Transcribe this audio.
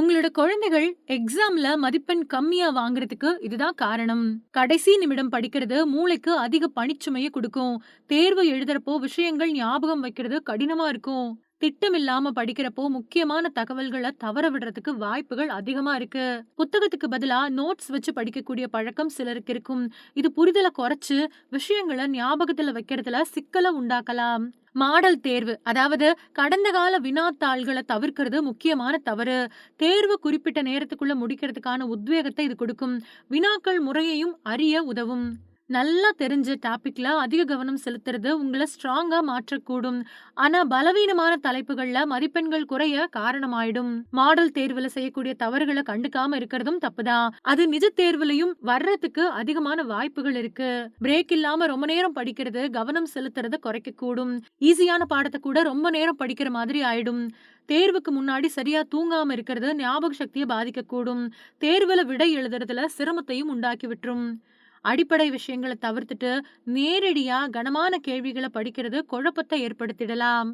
உங்களோட குழந்தைகள் எக்ஸாம்ல மதிப்பெண் கம்மியா வாங்குறதுக்கு இதுதான் காரணம். கடைசி நிமிடம் படிக்கிறது மூளைக்கு அதிக பணிச்சுமைய கொடுக்கும் தேர்வு எழுதுறப்போ விஷயங்கள் ஞாபகம் வைக்கிறது கடினமா இருக்கும். திட்டமில்லாம படிக்கிறப்போ முக்கியமான தகவல்கள தவற விடுறதுக்கு வாய்ப்புகள் அதிகமா இருக்கு. புத்தகத்துக்கு பதிலா நோட்ஸ் வச்சு படிக்கக்கூடிய பழக்கம் சிலருக்கு இருக்கும். இது புரிதல குறைச்சு விஷயங்கள ஞாபகத்துல வைக்கிறதுல சிக்கல உண்டாக்கலாம். மாடல் தேர்வு அதாவது கடந்த கால வினாத்தாள்களை தவிர்க்கிறது முக்கியமான தவறு. தேர்வு குறிப்பிட்ட நேரத்துக்குள்ள முடிக்கிறதுக்கான உத்வேகத்தை இது கொடுக்கும். வினாக்கள் முறையையும் அறிய உதவும். நல்லா தெரிஞ்ச டாபிக்ல அதிக கவனம் செலுத்துறது உங்கள ஸ்ட்ராங்கா மாற்றக்கூடும். ஆனா பலவீனமான தலைப்புகள்ல மதிப்பெண்கள் குறைய காரணமாயிடும். மாடல் தேர்வுல செய்யக்கூடிய தவறுகளை கண்டுக்காம இருக்கிறதும் தப்புதான். அது நிஜ தேர்வுலயும் வர்றதுக்கு அதிகமான வாய்ப்புகள் இருக்கு. பிரேக் இல்லாம ரொம்ப நேரம் படிக்கிறது கவனம் செலுத்துறத குறைக்கக்கூடும். ஈஸியான பாடத்தை கூட ரொம்ப நேரம் படிக்கிற மாதிரி ஆயிடும். தேர்வுக்கு முன்னாடி சரியா தூங்காம இருக்கிறது ஞாபக சக்திய பாதிக்கக்கூடும். தேர்வுல விடை எழுதுறதுல சிரமத்தையும் உண்டாக்கி விட்டுரும். அடிப்படை விஷயங்கள தவிர்த்துட்டு நேரடியா கனமான கேள்விகள படிக்கிறது குழப்பத்தை ஏற்படுத்திடலாம்.